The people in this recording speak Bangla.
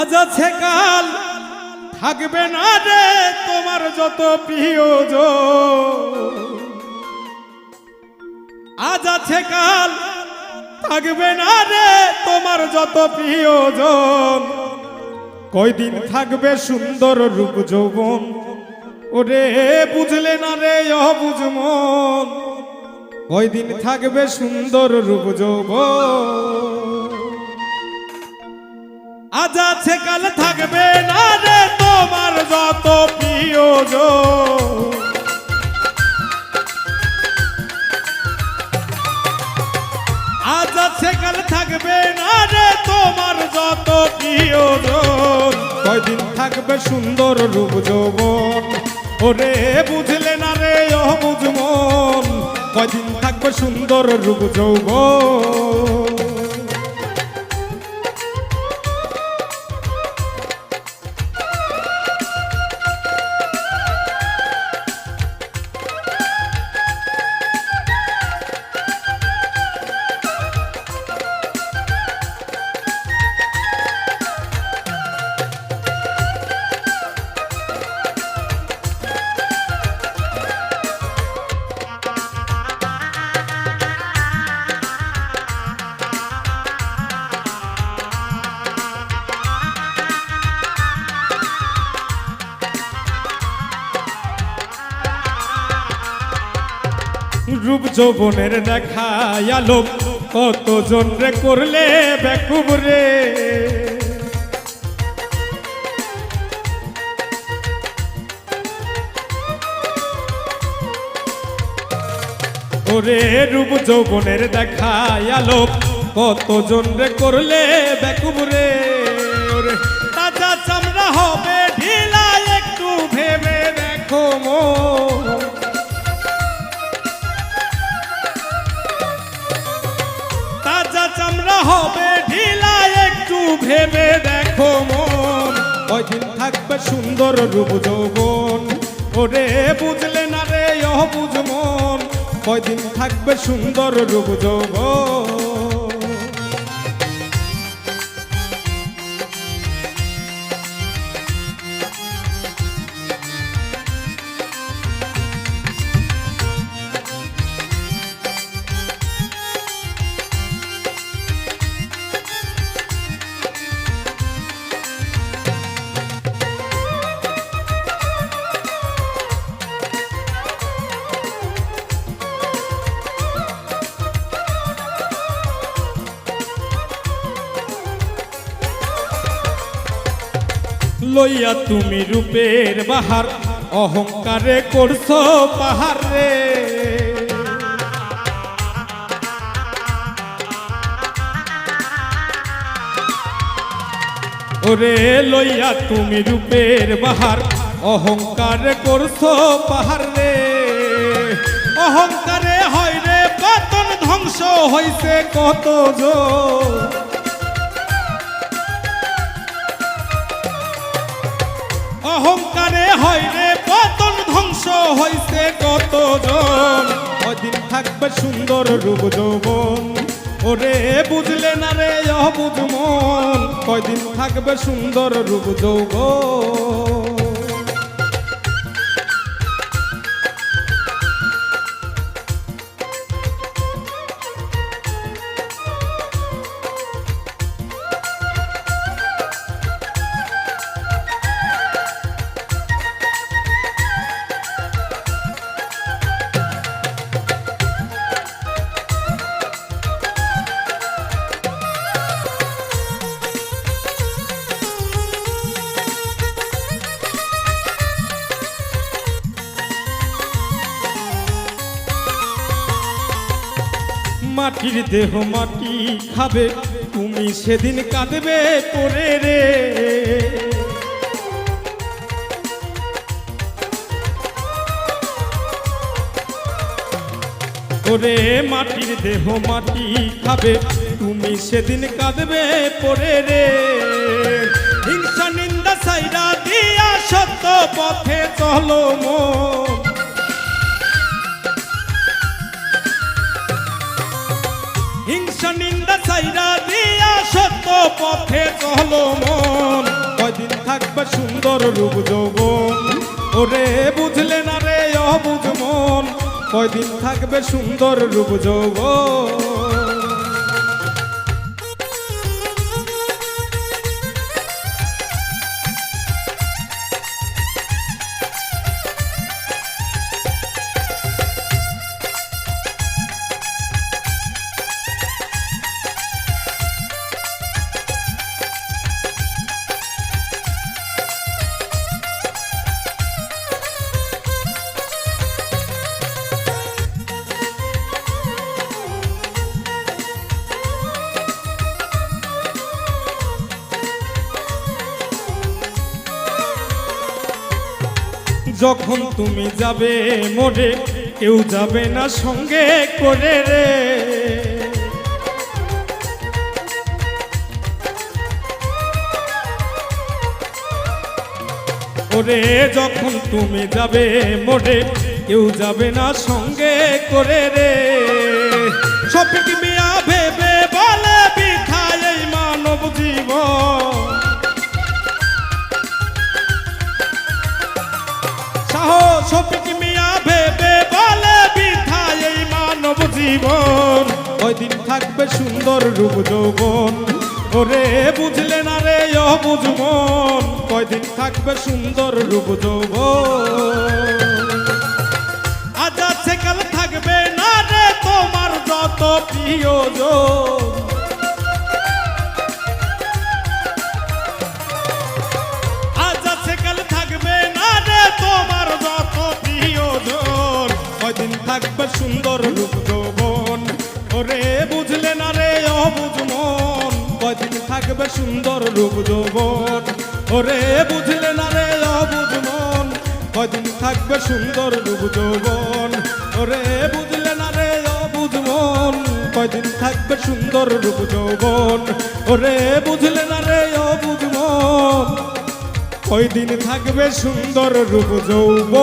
আজ আছে কাল। থাকবে না রে তোমার যত প্রিয়জন। আজ আছে কাল। থাকবে না রে তোমার যত প্রিয়জন। কয়দিন থাকবে সুন্দর রূপ যৌবন? ওরে বুঝলে না রে অবুঝমন কয়দিন থাকবে সুন্দর রূপ যৌবন? আজ আছে, কাল থাকবে না রে তোমার যত প্রিয়জন। আজ আছে, কাল থাকবে না রে তোমার যত প্রিয়জন। কয়দিন থাকবে সুন্দর রূপ যৌবন? ওরে বুঝলে না রে ও বুঝমন কয়দিন থাকবে সুন্দর রূপ যৌবন? রূপ যৌবনের দেখা আলোক কতজন রে করলে বেকুব রে? ওরে রূপ যৌবনের দেখা আলোক কতজন রে করলে বেকুব রে? ওরে তাজা চামড়া হবে ভেবে দেখো মন। কয়দিন থাকবে সুন্দর রূপ যৌবন। ওরে বুঝলে না রে, অবুঝ মন। কয়দিন থাকবে সুন্দর রূপ যৌবন। লইয়া তুমি রূপের বাহার, অহংকারে করছ পাহাড়। রে ওরে লইয়া তুমি রূপের বাহার, অহংকারে করছ পাহাড়। অহংকারে হয় রে পতন ধ্বংস হইছে কত জোর। অহংকারে হয় রে, পতন ধ্বংস হইছে কতজন? ওদিন থাকবে সুন্দর রূপ যৌবন? ওরে বুঝলে না রে অবুঝ মন। কয়দিন থাকবে সুন্দর রূপ যৌবন? মাটির দেহ মাটি খাবে, তুমি সেদিন কাঁদবে করে রে। ওরে মাটির দেহ মাটি খাবে, তুমি সেদিন কাঁদবে পরে রে। হিংসা নিন্দা সাইরা দিয়া সত্য পথে চলো মন। পথে চলো মন। থাকবে সুন্দর রূপ যৌবন? ওরে বুঝলে না রে অবুঝ মন। কয়দিন থাকবে সুন্দর রূপ যৌবন? যখন তুমি যাবে মোরে কেউ যাবে না সঙ্গে করে রে। ওরে, যখন তুমি যাবে মোরে কেউ যাবে না সঙ্গে করে রে। মিয়া জীবন দিন থাকবে সুন্দর রূপ যৌবন? ওরে বুঝলে না রে অবুঝ মন। কয়দিন থাকবে সুন্দর রূপ যৌবন? আজ আছে কাল থাকবে না রে তোমার যত প্রিয়জন। বুঝলে না রে, অবুঝ মন। কয়দিন থাকবে সুন্দর রূপ যৌবন। ওরে, বুঝলে না রে, অবুঝ মন। কয়দিন থাকবে সুন্দর রূপ যৌবন। ওরে, বুঝলে না রে, অবুঝ মন। কয়দিন থাকবে সুন্দর রূপ যৌবন। ওরে, বুঝলে না রে, অবুঝ মন। ওই থাকবে সুন্দর রূপ যৌব